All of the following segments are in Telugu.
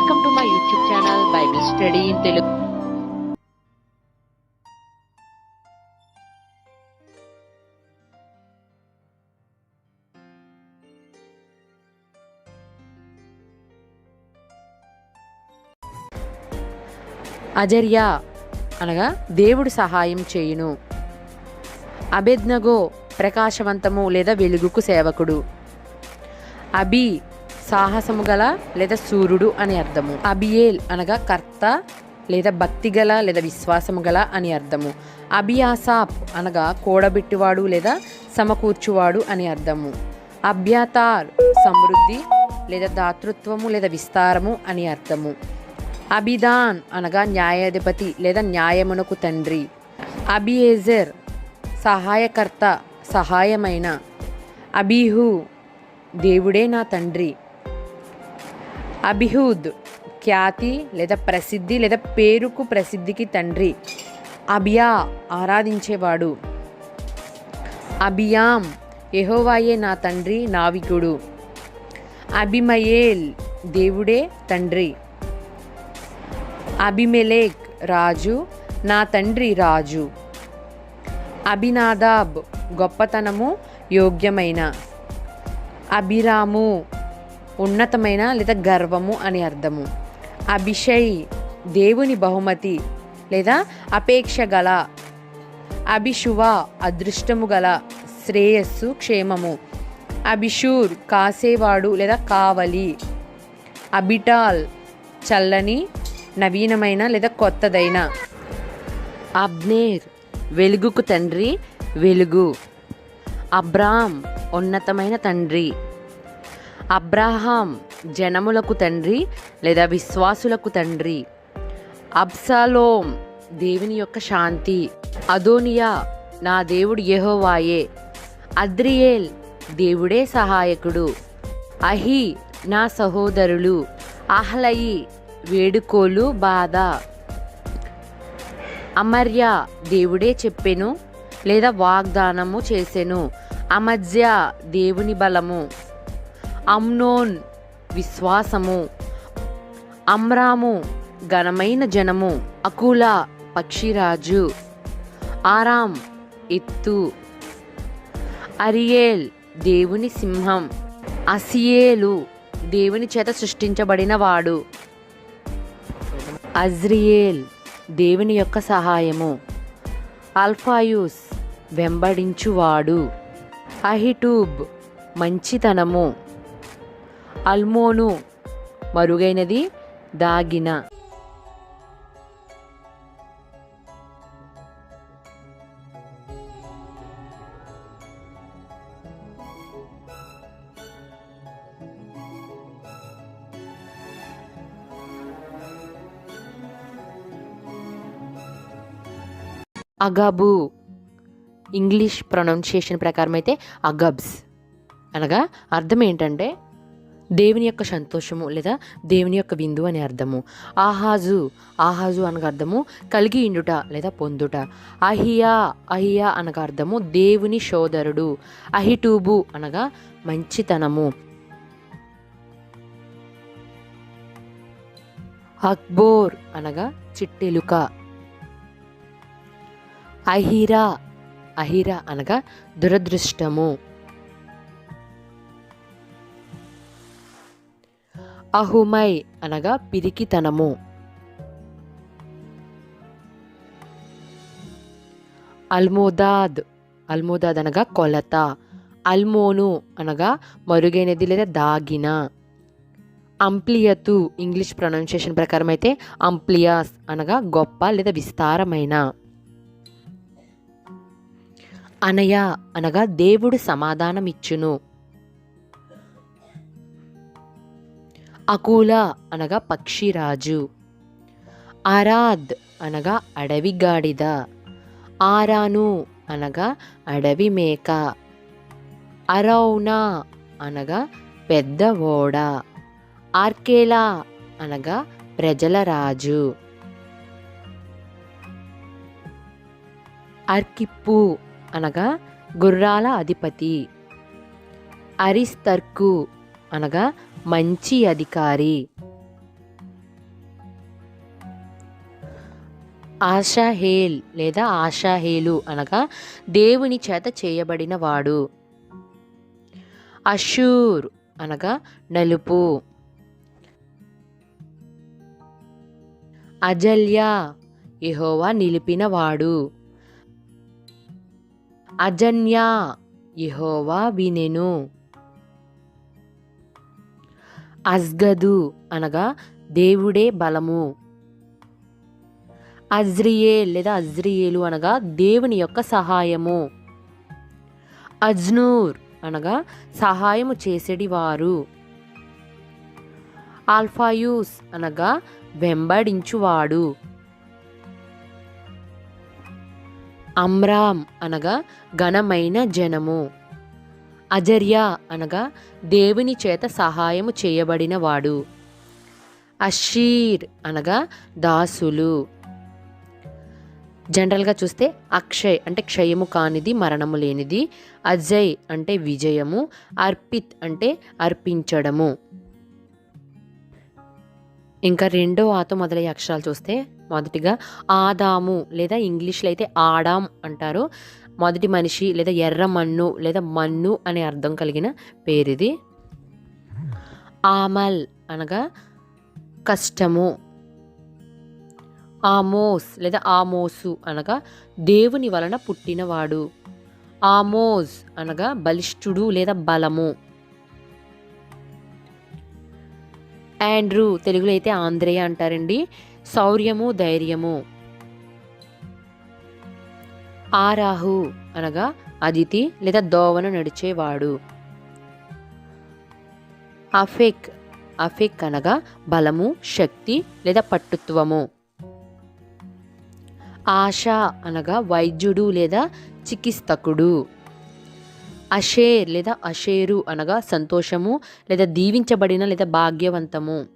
Welcome to my YouTube channel Bible study in Telugu Azariah అనగా దేవుడు సహాయం చేయును. అబెద్నగో ప్రకాశవంతము లేదా వెలుగుకు సేవకుడు. అబి సాహసము గల లేదా సూర్యుడు అని అర్థము. అబియేల్ అనగా కర్త లేదా భక్తి గల లేదా విశ్వాసము గల అని అర్థము. అబియాసాప్ అనగా కూడబెట్టువాడు లేదా సమకూర్చువాడు అని అర్థము. అభ్యాతార్ సమృద్ధి లేదా దాతృత్వము లేదా విస్తారము అని అర్థము. అబిదాన్ అనగా న్యాయాధిపతి లేదా న్యాయమునకు తండ్రి. అబియేజర్ సహాయకర్త సహాయమైన. అబీహు దేవుడే నా తండ్రి. అభిహూద్ ఖ్యాతి లేదా ప్రసిద్ధి లేదా పేరుకు ప్రసిద్ధికి తండ్రి. అభియా ఆరాధించేవాడు. అభియాం ఎహోవాయే నా తండ్రి నావికుడు. అభిమయేల్ దేవుడే తండ్రి. అభిమెలేక్ రాజు నా తండ్రి రాజు. అభినాదాబ్ గొప్పతనము యోగ్యమైన. అభిరాము ఉన్నతమైన లేదా గర్వము అని అర్థము. అభిషయ్ దేవుని బహుమతి లేదా అపేక్ష గల అభిషువ అదృష్టము గల శ్రేయస్సు క్షేమము. అభిషూర్ కాసేవాడు లేదా కావలి. అబిటాల్ చల్లని నవీనమైన లేదా కొత్తదైన. అబ్నేర్ వెలుగుకు తండ్రి వెలుగు. అబ్రామ్ ఉన్నతమైన తండ్రి. అబ్రాహాం జనములకు తండ్రి లేదా విశ్వాసులకు తండ్రి. అబ్సాలోం దేవుని యొక్క శాంతి. అదోనియా నా దేవుడు యెహోవాయే. అద్రియేల్ దేవుడే సహాయకుడు. అహి నా సహోదరులు. అహ్లయి వేడుకోలు బాధ. అమర్య దేవుడే చెప్పెను లేదా వాగ్దానము చేసెను. అమజ్య దేవుని బలము. అమ్నోన్ విశ్వాసము అమ్రాము ఘనమైన జనము అకుల పక్షిరాజు ఆరాం ఎత్తు అరియేల్ దేవుని సింహం అసియేలు దేవుని చేత సృష్టించబడిన వాడు. అజ్రియేల్ దేవుని యొక్క సహాయము. అల్ఫాయూస్ వెంబడించువాడు. అహిటూబ్ మంచితనము. అల్మోను మరుగైనది దాగిన. అగబు ఇంగ్లీష్ ప్రొనౌన్సియేషన్ ప్రకారం అయితే అగబ్స్. అనగా అర్థం ఏంటంటే దేవుని యొక్క సంతోషము లేదా దేవుని యొక్క విందు అని అర్థము. ఆహాజు ఆహాజు అనగా అర్థము కలిగి ఇండుట లేదా పొందుట. అహియా అహియా అనగా అర్థము దేవుని సోదరుడు. అహిటూబు అనగా మంచితనము. అక్బోర్ అనగా చిట్టెలుక. అహిరా అహిరా అనగా దురదృష్టము. అహుమై అనగా పిరికితనము. అల్మోదాద్ అల్మోదాద్ అనగా కొలత. అల్మోను అనగా మరుగైనది లేదా దాగిన. అంప్లియతు ఇంగ్లీష్ ప్రొనౌన్సియేషన్ ప్రకారం అయితే అంప్లియాస్ అనగా గొప్ప లేదా విస్తారమైన. అనయ అనగా దేవుడు సమాధానం ఇచ్చును అకూల అనగా పక్షిరాజు. ఆరాద్ అనగా అడవి గాడిద ఆరాను అనగా అడవి మేక అరౌనా అనగా పెద్ద ఓడ. ఆర్కేలా అనగా ప్రజల రాజు. అర్కిప్పు అనగా గుర్రాల అధిపతి. అరిస్తర్కు అనగా మంచి అధికారి. ఆశాహేల్ లేదా ఆశాహేలు అనగా దేవుని చేత చేయబడిన వాడు. అషూర్ అనగా నలుపు. అజల్యా నిలిపిన నిలిపినవాడు అజన్యా ఇహోవా వినెను. అజ్గదు అనగా దేవుడే బలము. అజ్రియేల్ లేదా అజ్రియేలు అనగా దేవుని యొక్క సహాయము. అజ్నూర్ అనగా సహాయము చేసేటివారు. ఆల్ఫాయూస్ అనగా వెంబడించువాడు. అమ్రామ్ అనగా ఘనమైన జనము. అజర్య అనగా దేవుని చేత సహాయము చేయబడినవాడు. అషీర్ అనగా దాసులు. జనరల్గా చూస్తే అక్షయ్ అంటే క్షయము కానిది మరణము లేనిది అజయ్ అంటే విజయము అర్పిత్ అంటే అర్పించడము. ఇంకా రెండో ఆతో మొదలయ్యే అక్షరాలు చూస్తే మొదటిగా ఆదాము లేదా ఇంగ్లీష్లో అయితే ఆడాం అంటారు. మొదటి మనిషి లేదా ఎర్ర మన్ను లేదా మన్ను అనే అర్థం కలిగిన పేరిది. ఆమల్ అనగా కష్టము. ఆమోస్ లేదా ఆమోసు అనగా దేవుని వలన పుట్టినవాడు. ఆమోజ్ అనగా బలిష్ఠుడు లేదా బలము. ఆండ్రూ తెలుగులో అయితే ఆంధ్రేయ అంటారండి. శౌర్యము ధైర్యము. ఆరాహు అనగా అదితి లేదా దోవను నడిచేవాడు. అఫెక్ అఫెక్ అనగా బలము శక్తి లేదా పట్టుత్వము. ఆశ అనగా వైద్యుడు లేదా చికిత్సకుడు. అషేర్ లేదా అషేరు అనగా సంతోషము లేదా దీవించబడిన లేదా భాగ్యవంతము.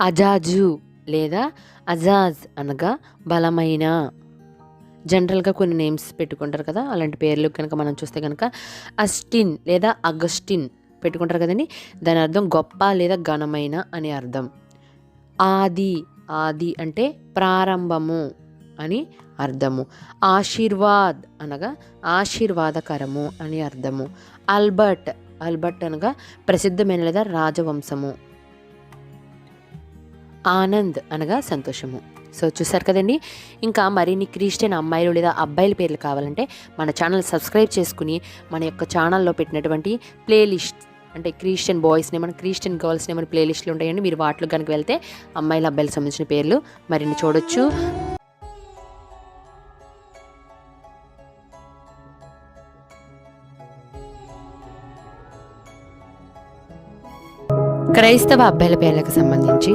అజాజు లేదా అజాజ్ అనగా బలమైన. జనరల్గా కొన్ని నేమ్స్ పెట్టుకుంటారు కదా అలాంటి పేర్లు కనుక మనం చూస్తే కనుక అస్టిన్ లేదా అగస్టిన్ పెట్టుకుంటారు కదండి. దాని అర్థం గొప్ప లేదా ఘనమైన అని అర్థం. ఆది ఆది అంటే ప్రారంభము అని అర్థము. ఆశీర్వాద్ అనగా ఆశీర్వాదకరము అని అర్థము. అల్బర్ట్ అల్బర్ట్ అనగా ప్రసిద్ధమైన లేదా రాజవంశము. ఆనంద్ అనగా సంతోషము. సో చూసారు కదండి. ఇంకా మరిన్ని క్రిస్టియన్ అమ్మాయిలు లేదా అబ్బాయిల పేర్లు కావాలంటే మన ఛానల్ సబ్స్క్రైబ్ చేసుకుని మన యొక్క ఛానల్లో పెట్టినటువంటి ప్లేలిస్ట్ అంటే క్రిస్టియన్ బాయ్స్ని మన క్రిస్టియన్ గర్ల్స్ని మన ప్లేలిస్ట్లు ఉంటాయండి. మీరు వాటిలో కనుక వెళ్తే అమ్మాయిల అబ్బాయిలకు సంబంధించిన పేర్లు మరిన్ని చూడొచ్చు. క్రైస్తవ అబ్బాయిల పేర్లకు సంబంధించి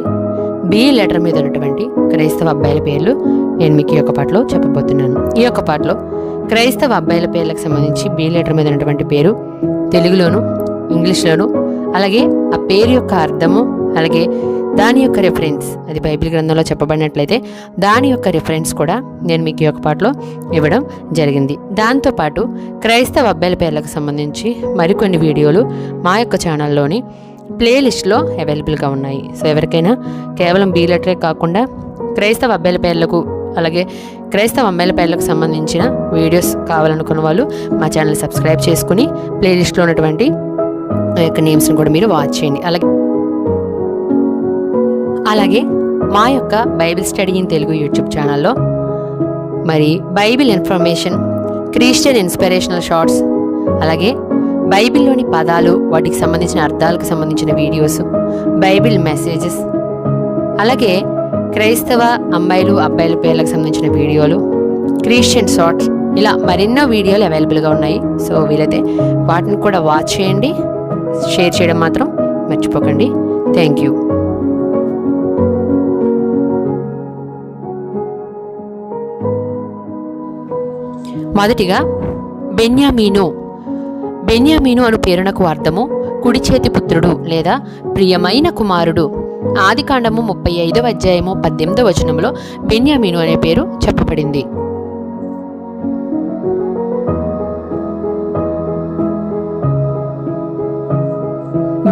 బి లెటర్ మీద ఉన్నటువంటి క్రైస్తవ అబ్బాయిల పేర్లు నేను మీకు ఈ యొక్క పాటలో చెప్పబోతున్నాను. ఈ యొక్క పాటలో క్రైస్తవ అబ్బాయిల పేర్లకు సంబంధించి బి లెటర్ మీద ఉన్నటువంటి పేరు తెలుగులోను ఇంగ్లీష్లోను అలాగే ఆ పేరు యొక్క అర్థము అలాగే దాని యొక్క రెఫరెన్స్ అది బైబిల్ గ్రంథంలో చెప్పబడినట్లయితే దాని యొక్క రెఫరెన్స్ కూడా నేను మీకు ఈ యొక్క పాటలో ఇవ్వడం జరిగింది. దాంతోపాటు క్రైస్తవ అబ్బాయిల పేర్లకు సంబంధించి మరికొన్ని వీడియోలు మా యొక్క ఛానల్లోని ప్లేలిస్ట్లో అవైలబుల్గా ఉన్నాయి. సో ఎవరికైనా కేవలం బీ లెటరే కాకుండా క్రైస్తవ అబ్బాయిల పేర్లకు అలాగే క్రైస్తవ అమ్మాయిల పేర్లకు సంబంధించిన వీడియోస్ కావాలనుకున్న వాళ్ళు మా ఛానల్ సబ్స్క్రైబ్ చేసుకుని ప్లేలిస్ట్లో ఉన్నటువంటి ఆ యొక్క నేమ్స్ని కూడా మీరు వాచ్ చేయండి. అలాగే అలాగే మా యొక్క Bible study in Telugu YouTube ఛానల్లో మరి Bible information Christian inspirational shorts అలాగే బైబిల్లోని పదాలు వాటికి సంబంధించిన అర్థాలకు సంబంధించిన వీడియోస్ బైబిల్ మెసేజెస్ అలాగే క్రైస్తవ అమ్మాయిలు అబ్బాయిల పేర్లకు సంబంధించిన వీడియోలు క్రిస్టియన్ షార్ట్స్ ఇలా మరెన్నో వీడియోలు అవైలబుల్గా ఉన్నాయి. సో వీలైతే వాటిని కూడా వాచ్ చేయండి. షేర్ చేయడం మాత్రం మర్చిపోకండి. Thank you. మొదటిగా బెన్యామీను. బెన్యామీను అను పేరునకు అర్థము కుడి చేతి పుత్రుడు లేదా ప్రియమైన కుమారుడు. ఆదికాండము ముప్పై ఐదవ అధ్యాయము పద్దెనిమిదవ వచనంలో బెన్యామీను అనే పేరు చెప్పబడింది.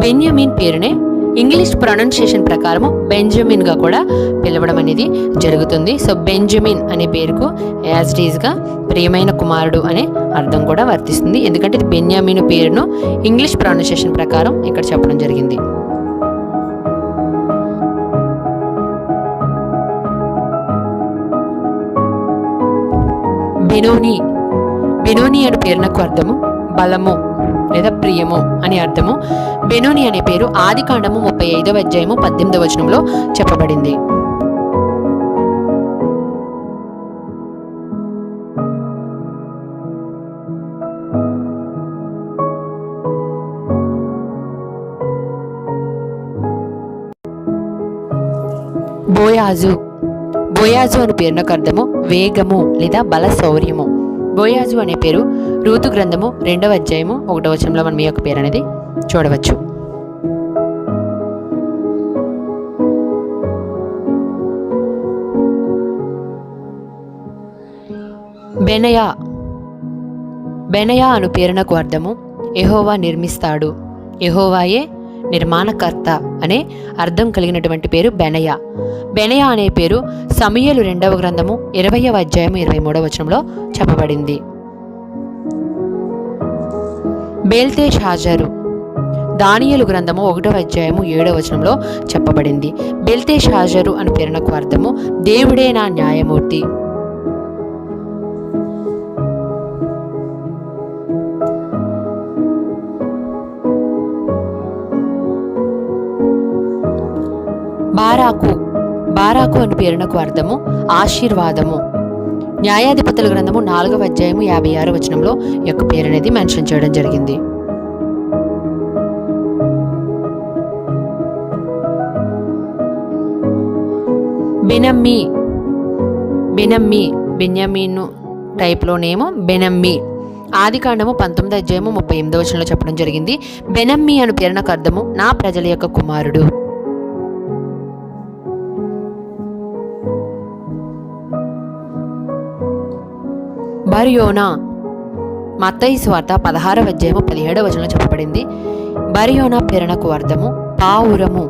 బెన్యామిన్ పేరునే ఇంగ్లీష్ ప్రొనౌన్సియేషన్ ప్రకారము బెంజమిన్గా కూడా పిలవడం అనేది జరుగుతుంది. సో బెంజమిన్ అనే పేరుకు యాజ్గా ప్రియమైన కుమారుడు అనే అర్థం కూడా వర్తిస్తుంది. ఎందుకంటే ఇది బెన్యామిన్ పేరును ఇంగ్లీష్ ప్రొనౌన్సియేషన్ ప్రకారం ఇక్కడ చెప్పడం జరిగింది. బెనోని బెనోని అనే పేరునకు అర్థము బలము లేదా ప్రియము అని అర్థము. బెనోని అనే పేరు ఆది కాండము ముప్పై ఐదవ అధ్యాయము పద్దెనిమిదవ వచనంలో చెప్పబడింది. బోయాజు బోయాజు అనే పేరునకు అర్థము వేగము లేదా బల శౌర్యము బోయాజు అనే పేరు ఋతు గ్రంథము రెండవ అధ్యాయము ఒకటవ వచనంలో మనం ఈ యొక్క పేరు అనేది చూడవచ్చు. బెనయా బెనయా అను పేరునకు అర్థము. ఎహోవా నిర్మిస్తాడు. ఎహోవాయే నిర్మాణకర్త అనే అర్థం కలిగినటువంటి పేరు బెనయా. బెనయా అనే పేరు సమయలు రెండవ గ్రంథము ఇరవయవ అధ్యాయం ఇరవై మూడవ వచనంలో చెప్పబడింది. బేల్తే హాజరు. దానియలు గ్రంథము ఒకటవ అధ్యాయము ఏడవ వచనంలో చెప్పబడింది. బెల్తే హాజరు అని పేరునకు అర్థము దేవుడే నా న్యాయమూర్తి? బారాకు. బారాకు అని పేరునకు అర్థము ఆశీర్వాదము. న్యాయాధిపతుల గ్రంథము నాలుగవ అధ్యాయము యాభై ఆరు వచనంలో యొక్క పేరు అనేది మెన్షన్ చేయడం జరిగింది. బెనమ్మి. బెనమ్మి. బెన్యామీను టైప్లోనేమో బెనమ్మి. ఆది కాండము పంతొమ్మిది అధ్యాయము ముప్పై ఎనిమిదో వచనంలో చెప్పడం జరిగింది. బెనమ్మి అను పేరునకు అర్థము నా ప్రజల యొక్క కుమారుడు. బరియోనా. మత్తయి స్వార్థ పదహారవ అధ్యాయము పదిహేడవ వచనంలో చెప్పబడింది. బరియోనా పేరణకు అర్థము పావురము.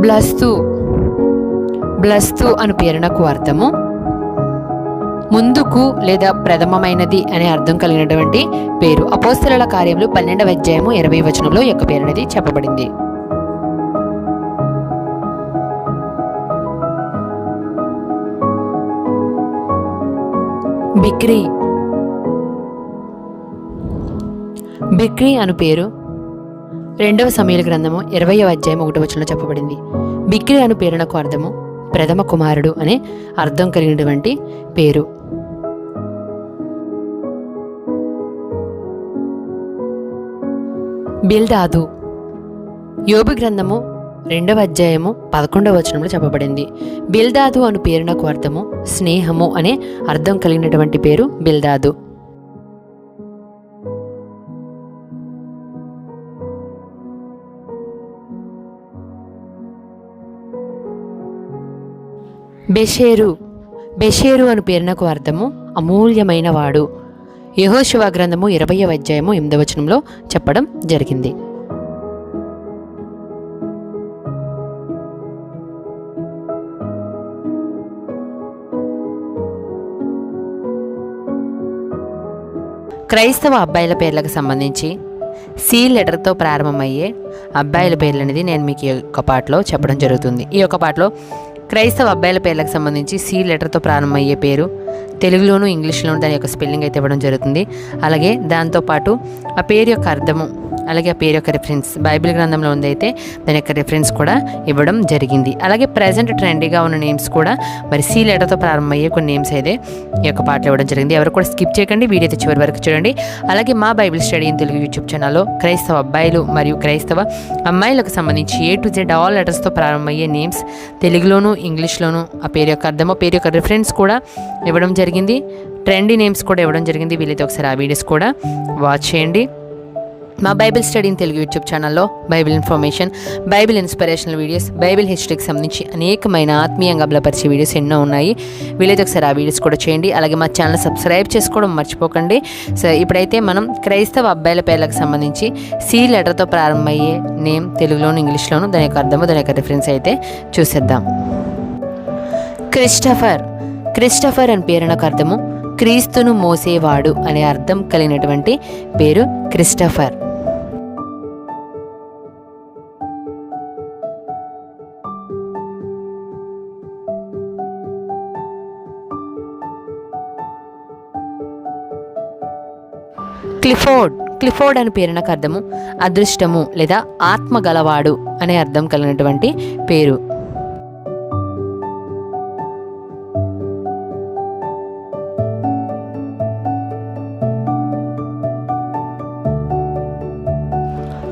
బ్లస్తు. బ్లస్తు అను పేరునకు అర్థము ముందుకు లేదా ప్రథమమైనది అనే అర్థం కలిగినటువంటి పేరు. అపోస్తల కార్యములు పన్నెండవ అధ్యాయము ఇరవై వచనంలో యొక్క పేరు అనేది చెప్పబడింది. బిక్రీ. బిక్రీ అను పేరు రెండవ సమయాల గ్రంథము ఇరవయో అధ్యాయం ఒకటో వచనంలో చెప్పబడింది. బిక్రీ అను పేరునకు అర్థము ప్రథమ కుమారుడు అనే అర్థం కలిగినటువంటి పేరు. బిల్దాదు యోబు గ్రంథము రెండవ అధ్యాయము పదకొండవ వచనంలో చెప్పబడింది. బిల్దాదు అను పేరునకు అర్థము స్నేహము అనే అర్థం కలిగినటువంటి పేరు బిల్దాదు బెషేరు. బెషేరు అను పేరునకు అర్థము అమూల్యమైన వాడు. యహోశివ గ్రంథము ఇరవయవ అధ్యాయము ఎనిమిదవచనంలో చెప్పడం జరిగింది. క్రైస్తవ అబ్బాయిల పేర్లకు సంబంధించి సి లెటర్తో ప్రారంభమయ్యే అబ్బాయిల పేర్లు అనేది నేను మీకు ఈ యొక్క పాటలో చెప్పడం జరుగుతుంది. ఈ యొక్క పాటలో క్రైస్తవ అబ్బాయిల పేర్లకు సంబంధించి సి లెటర్తో ప్రారంభమయ్యే పేరు. తెలుగులోను ఇంగ్లీష్లోను దాని యొక్క స్పెల్లింగ్ అయితే ఇవ్వడం జరుగుతుంది. అలాగే దాంతోపాటు ఆ పేరు యొక్క అర్థము అలాగే ఆ పేరు యొక్క రిఫరెన్స్ బైబిల్ గ్రంథంలో ఉందైతే దాని యొక్క రిఫరెన్స్ కూడా ఇవ్వడం జరిగింది. అలాగే ప్రజెంట్ ట్రెండీగా ఉన్న నేమ్స్ కూడా మరి సీ లెటర్తో ప్రారంభమయ్యే కొన్ని నేమ్స్ అయితే ఈ యొక్క పాటలు ఇవ్వడం జరిగింది. ఎవరు కూడా స్కిప్ చేయకండి. వీడియో అయితే చివరి వరకు చూడండి. అలాగే మా Bible study in Telugu YouTube ఛానల్లో క్రైస్తవ అబ్బాయిలు మరియు క్రైస్తవ అమ్మాయిలకు సంబంధించి ఏ టు జెడ్ ఆల్ లెటర్స్తో ప్రారంభమయ్యే నేమ్స్ తెలుగులోను ఇంగ్లీష్లోను ఆ పేరు యొక్క అర్థమో పేరు యొక్క రిఫరెన్స్ కూడా ఇవ్వడం జరిగింది. ట్రెండీ నేమ్స్ కూడా ఇవ్వడం జరిగింది. వీలైతే ఒకసారి ఆ వీడియోస్ కూడా వాచ్ చేయండి. మా Bible study in Telugu YouTube ఛానల్లో Bible information Bible inspirational videos Bible హిస్టరీకి సంబంధించి అనేకమైన ఆత్మీయంగా బలపరిచే వీడియోస్ ఎన్నో ఉన్నాయి. వీలైతే ఒకసారి ఆ వీడియోస్ కూడా చేయండి. అలాగే మా ఛానల్ సబ్స్క్రైబ్ చేసుకోవడం మర్చిపోకండి. సో ఇప్పుడైతే మనం క్రైస్తవ అబ్బాయిల పేర్లకు సంబంధించి సి లెటర్తో ప్రారంభమయ్యే నేమ్ తెలుగులోను ఇంగ్లీష్లోను దాని యొక్క అర్థము దాని యొక్క రిఫరెన్స్ అయితే చూసేద్దాం. క్రిస్టఫర్. క్రిస్టఫర్ అని పేరునకు అర్థము. క్రీస్తును మోసేవాడు అనే అర్థం కలిగినటువంటి పేరు క్రిస్టఫర్. క్లిఫోర్డ్. క్లిఫోర్డ్ అని పేరునకు అర్థము. అదృష్టము లేదా ఆత్మ గలవాడు అనే అర్థం కలిగినటువంటి పేరు.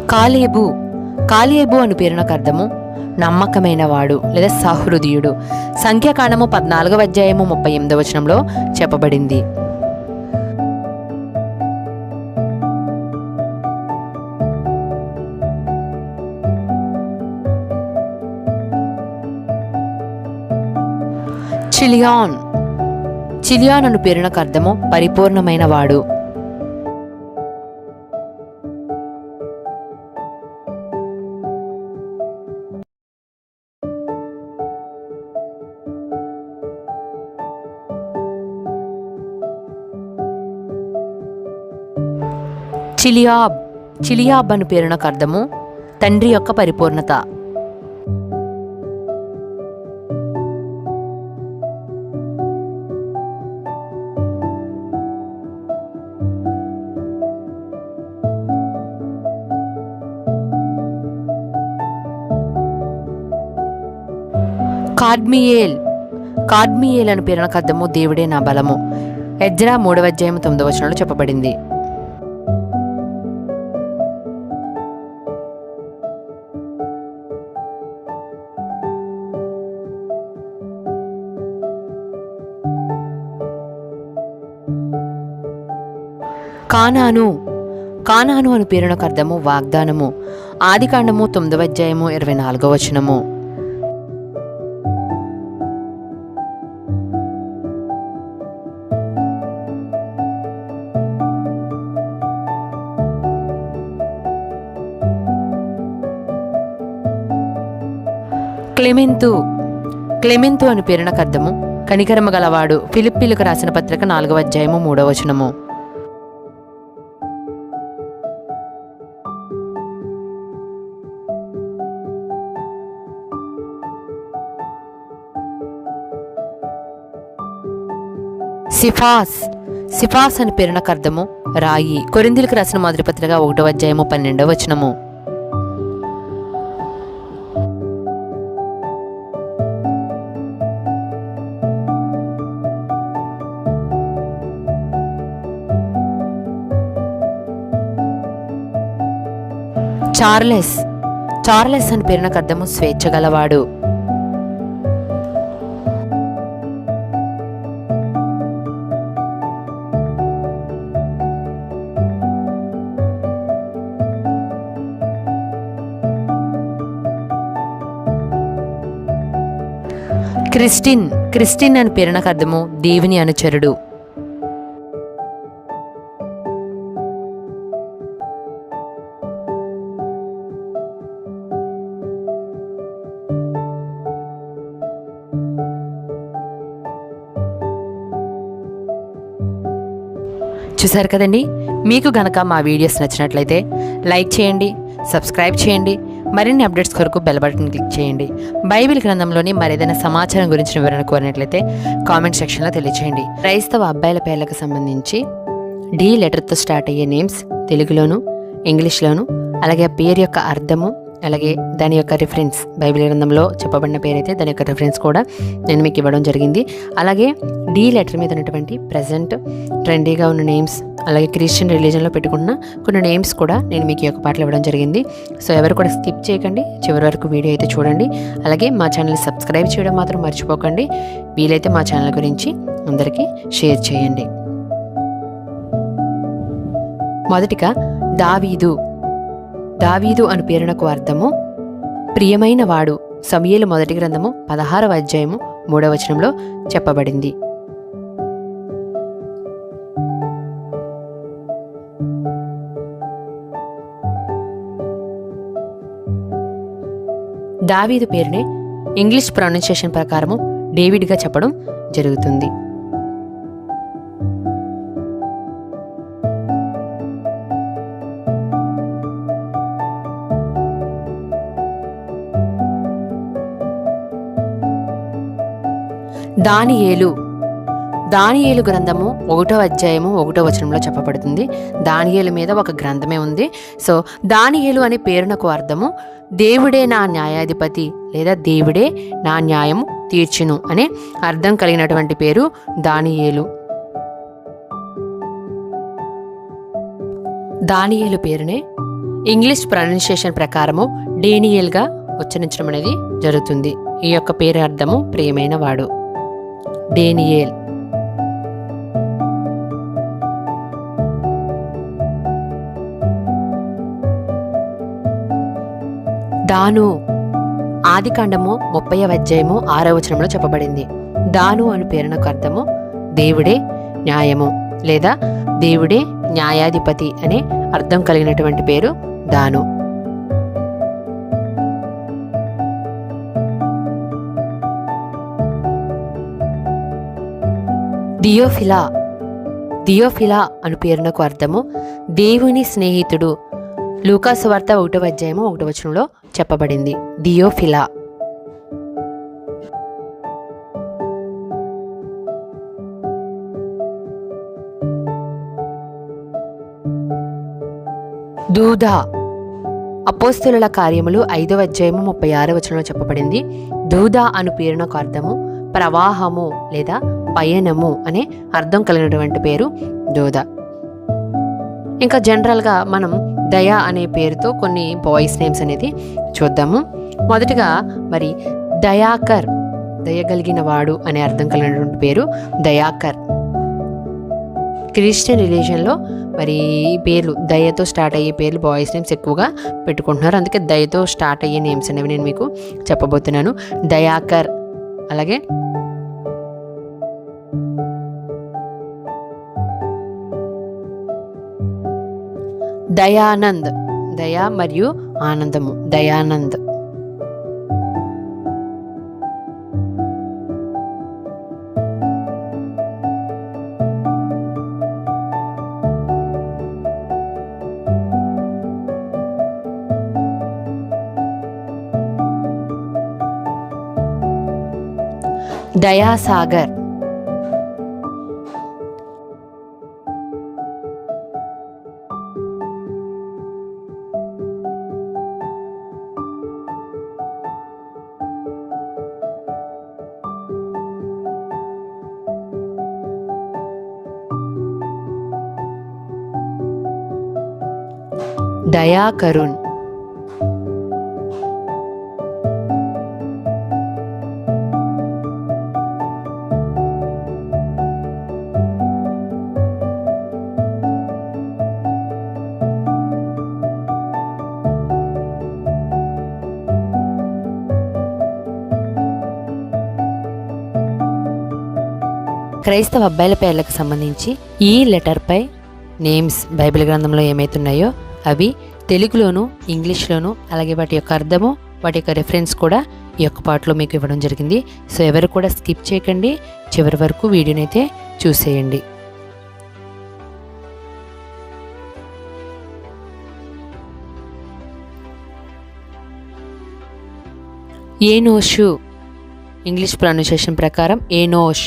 కాలేబు. కాలేబు అని పేరునకు అర్థము. నమ్మకమైన వాడు లేదా సహృదయుడు. సంఖ్యాకాండము పద్నాలుగవ అధ్యాయము ముప్పై ఎనిమిదవ వచనంలో చెప్పబడింది. చిలియాన్. చిలియాన్ అను పేరునకు అర్థము పరిపూర్ణమైన వాడు చిలియాబ్. చిలియాబ్ అను పేరునకు అర్థము తండ్రి యొక్క పరిపూర్ణత. కార్డ్మియేల్ కార్డ్మియేల్ అని పేరునకు అర్థము దేవుడే నా బలము. ఎజ్రా మూడవ అధ్యాయం తొమ్మిదవ వచనంలో చెప్పబడింది. కానాను కానాను అని పేరునకు అర్థము వాగ్దానము. ఆదికాండము తొమ్మిదవ అధ్యాయము ఇరవై నాలుగవ వచనము. క్లెమెంతు క్లెమెంతు అని పేరునకు అర్థము కనికరమ గలవాడు ఫిలిప్పీలకు రాసిన పత్రిక నాలుగవ అధ్యాయము మూడవ వచనము. సిఫాస్ సిఫాస్ అని పేరునకు అర్థము రాయి కొరిందులకు రాసిన మొదటి పత్రిక ఒకటవ అధ్యాయము పన్నెండవ వచనము. చార్లెస్. చార్లెస్ అని పేరునకు అర్థము స్వేచ్ఛ గలవాడు క్రిస్టిన్ క్రిస్టిన్ అని పేరునకు అర్థము దేవుని అనుచరుడు. చూసారు కదండి? మీకు గనక మా వీడియోస్ నచ్చినట్లయితే లైక్ చేయండి సబ్స్క్రైబ్ చేయండి మరిన్ని అప్డేట్స్ కొరకు బెల్ బటన్ క్లిక్ చేయండి. బైబిల్ గ్రంథంలోని మరేదైనా సమాచారం గురించిన వివరణ కోరినట్లయితే కామెంట్ సెక్షన్లో తెలియచేయండి. క్రైస్తవ అబ్బాయిల పేర్లకు సంబంధించి డి లెటర్తో స్టార్ట్ అయ్యే నేమ్స్ తెలుగులోను ఇంగ్లీష్లోను అలాగే ఆ పేరు యొక్క అర్థము అలాగే దాని యొక్క రిఫరెన్స్ బైబిల్ గ్రంథంలో చెప్పబడిన పేరైతే దాని యొక్క రిఫరెన్స్ కూడా నేను మీకు ఇవ్వడం జరిగింది. అలాగే డి లెటర్ మీద ఉన్నటువంటి ప్రజెంట్ ట్రెండీగా ఉన్న నేమ్స్ అలాగే క్రిస్టియన్ రిలీజన్లో పెట్టుకున్న కొన్ని నేమ్స్ కూడా నేను మీకు ఈ యొక్క పాటలు ఇవ్వడం జరిగింది. సో ఎవరు కూడా స్కిప్ చేయకండి. చివరి వరకు వీడియో అయితే చూడండి. అలాగే మా ఛానల్ సబ్స్క్రైబ్ చేయడం మాత్రం మర్చిపోకండి. వీలైతే మా ఛానల్ గురించి అందరికీ షేర్ చేయండి. మొదటిగా దావీదు దావీదు అను పేరునకు అర్థము ప్రియమైన వాడు. సమయలు మొదటి గ్రంథము పదహారవ అధ్యాయము మూడవచనంలో చెప్పబడింది. దావీదు పేరునే ఇంగ్లీష్ ప్రొనౌన్సియేషన్ ప్రకారము డేవిడ్గా చెప్పడం జరుగుతుంది. దానియేలు. దానియేలు గ్రంథము ఒకటో అధ్యాయము ఒకటో వచనంలో చెప్పబడుతుంది. దానియేలు మీద ఒక గ్రంథమే ఉంది. సో దానియేలు అనే పేరునకు అర్థము దేవుడే నా న్యాయాధిపతి లేదా దేవుడే నా న్యాయము తీర్చును అనే అర్థం కలిగినటువంటి పేరు దానియేలు. దానియేలు పేరునే ఇంగ్లీష్ ప్రొనౌన్సియేషన్ ప్రకారము డేనియల్గా ఉచ్చరించడం అనేది జరుగుతుంది. ఈ యొక్క పేరు అర్థము ప్రియమైన వాడు. డేనియేల్. దాను ఆదికాండము ముప్పై అధ్యాయము ఆరో వచనంలో చెప్పబడింది. దాను అను పేరునకు అర్థము దేవుడే న్యాయము లేదా దేవుడే న్యాయాధిపతి అనే అర్థం కలిగినటువంటి పేరు దాను. దియోఫిలా దియోఫిలా అను పేరునకు అర్థము దేవుని స్నేహితుడు. లూకాసు వార్త ఒకటో అధ్యాయము ఒకటో వచనంలో చెప్పబడింది. దియోఫిలా దూధ అపోస్తుల కార్యములు ఐదవ అధ్యాయము ముప్పై ఆరో వచనంలో చెప్పబడింది. దూద అను పేరునకు అర్థము ప్రవాహము లేదా పయనము అనే అర్థం కలిగినటువంటి పేరు దూద. ఇంకా జనరల్గా మనం దయ అనే పేరుతో కొన్ని బాయ్స్ నేమ్స్ అనేది చూద్దాము. మొదటిగా మరి దయాకర్ దయగలిగిన వాడు అనే అర్థం కలిగినటువంటి పేరు దయాకర్. క్రిస్టియన్ రిలీజన్లో మరి పేర్లు దయతో స్టార్ట్ అయ్యే పేర్లు బాయ్స్ నేమ్స్ ఎక్కువగా పెట్టుకుంటున్నారు. అందుకే దయతో స్టార్ట్ అయ్యే నేమ్స్ అనేవి నేను మీకు చెప్పబోతున్నాను. దయాకర్ అలాగే దయానంద్ దయా మరియు ఆనందము దయానంద్. दयासागर दया करुण క్రైస్తవ అబ్బాయిల పేర్లకు సంబంధించి ఈ లెటర్పై నేమ్స్ బైబిల్ గ్రంథంలో ఏమైతున్నాయో అవి తెలుగులోను ఇంగ్లీష్లోను అలాగే వాటి యొక్క అర్థము వాటి యొక్క రెఫరెన్స్ కూడా ఈ యొక్క పాటలో మీకు ఇవ్వడం జరిగింది. సో ఎవరు కూడా స్కిప్ చేయకండి. చివరి వరకు వీడియోని అయితే చూసేయండి. ఏనోషు ఇంగ్లీష్ ప్రొనౌన్సియేషన్ ప్రకారం ఏనోష్.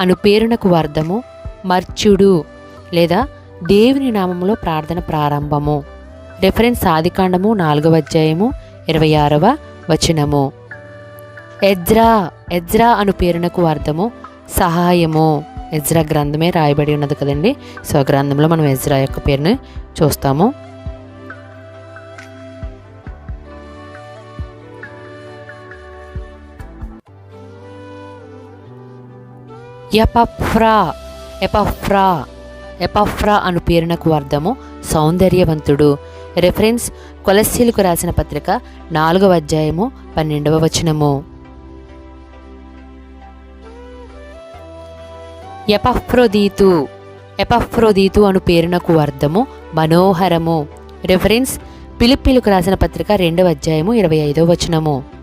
అను పేరునకు అర్థము మర్చుడు లేదా దేవుని నామములో ప్రార్థన ప్రారంభము. రెఫరెన్స్ ఆదికాండము నాలుగవ అధ్యాయము ఇరవై ఆరవ వచనము. ఎజ్రా ఎజ్రా అను పేరునకు అర్థము సహాయము. ఎజ్రా గ్రంథమే రాయబడి ఉన్నది కదండి. సో గ్రంథంలో మనం ఎజ్రా యొక్క పేరుని చూస్తాము. ఎపఫ్రా ఎపఫ్రా ఎపఫ్రా అను పేరునకు అర్థము సౌందర్యవంతుడు. రెఫరెన్స్ కొలస్సీలకు రాసిన పత్రిక నాలుగవ అధ్యాయము పన్నెండవ వచనము. ఎపఫ్రోదీతు ఎపఫ్రోదీతు అను పేరునకు అర్థము మనోహరము. రెఫరెన్స్ పిలిపిలకు రాసిన పత్రిక రెండవ అధ్యాయము ఇరవై ఐదవ వచనము.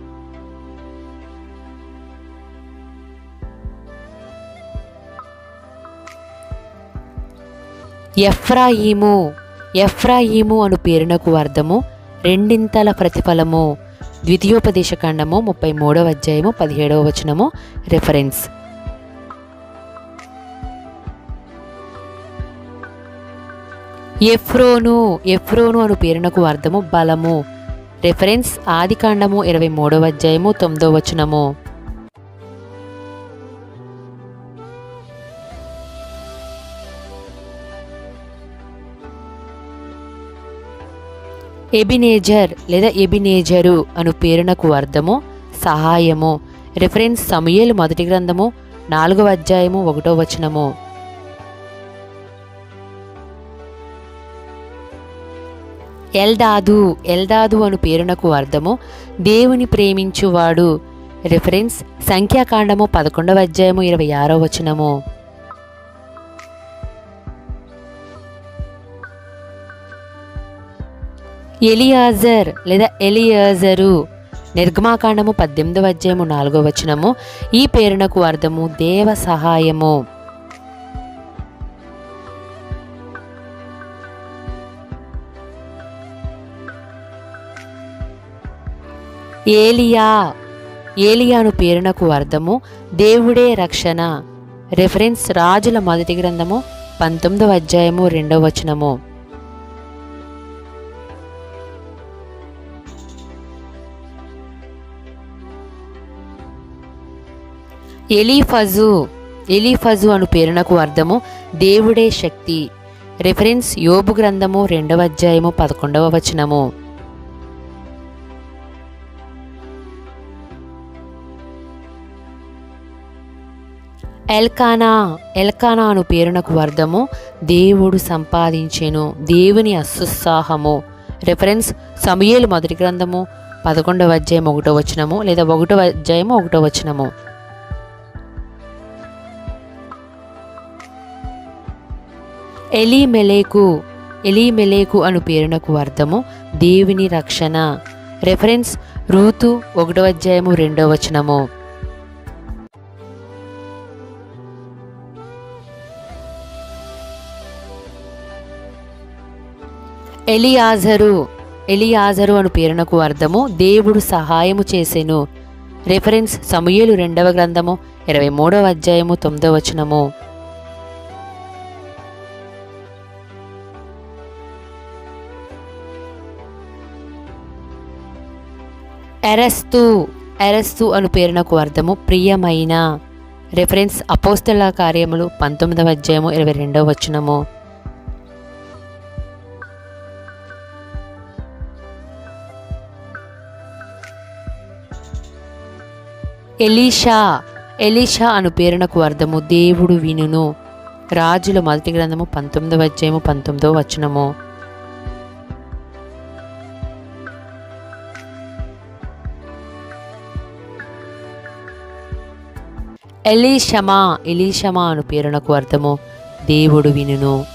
ఎఫ్రాయిము ఎఫ్రాయిము అను పేరునకు అర్థము రెండింతల ప్రతిఫలము. ద్వితీయోపదేశ ఖండము ముప్పై మూడవ అధ్యాయము పదిహేడవ వచనము రెఫరెన్స్ ఎఫ్రోను ఎఫ్రోను అను పేరునకు అర్థము బలము. రెఫరెన్స్ ఆది కాండము ఇరవై మూడవ అధ్యాయము తొమ్మిదవ వచనము. ఎబినేజర్ లేదా ఎబినేజరు అను పేరునకు అర్థము సహాయము. రిఫరెన్స్ సమయలు మొదటి గ్రంథము నాలుగవ అధ్యాయము ఒకటో వచనము. ఎల్దాదు ఎల్దాదు అను పేరునకు అర్థము దేవుని ప్రేమించువాడు. రిఫరెన్స్ సంఖ్యాకాండము పదకొండవ అధ్యాయము ఇరవై ఆరో వచనము. ఎలియాజర్ లేదా ఎలియాజరు. నిర్గమాకాండము పద్దెనిమిదవ అధ్యాయము నాలుగో వచనము. ఈ పేరునకు అర్థము దేవ సహాయము. ఏలియా. ఏలియాను పేరునకు అర్థము దేవుడే రక్షణ. రెఫరెన్స్ రాజుల మొదటి గ్రంథము పంతొమ్మిదవ అధ్యాయము రెండవ వచనము. ఎలీఫజు ఎలీఫజు అను పేరునకు అర్థము దేవుడే శక్తి. రెఫరెన్స్ యోబు గ్రంథము రెండవ అధ్యాయము పదకొండవ వచనము. ఎల్కానా ఎల్కానా అను పేరునకు అర్థము దేవుడు సంపాదించెను దేవుని అస్సుత్సాహము. రెఫరెన్స్ సమయలు మొదటి గ్రంథము పదకొండవ అధ్యాయం ఒకటో వచనము లేదా ఒకటో అధ్యాయము ఒకటో వచనము. ఎలీమెలేకు ఎలీమెలేకు అను పేరునకు అర్థము దేవుని రక్షణ. రెఫరెన్స్ రూతు ఒకటో అధ్యాయము రెండవ వచనము. ఎలియాజరు ఎలియాజరు అను పేరునకు అర్థము దేవుడు సహాయము చేసెను. రెఫరెన్స్ సమూయలు రెండవ గ్రంథము ఇరవై మూడవ అధ్యాయము తొమ్మిదవ వచనము. ఎరస్తు ఎరస్తు అను పేరునకు అర్థము ప్రియమైన. రెఫరెన్స్ అపోస్తల కార్యములు పంతొమ్మిదవ అధ్యాయము ఇరవై రెండవ వచనము. ఎలీషా ఎలీషా అను పేరునకు అర్థము దేవుడు వినును. రాజుల మొదటి గ్రంథము పంతొమ్మిదవ అధ్యాయము పంతొమ్మిదవ వచనము. ఎలీషమా ఎలీషమా అను పేరునకు అర్థము దేవుడు వినును.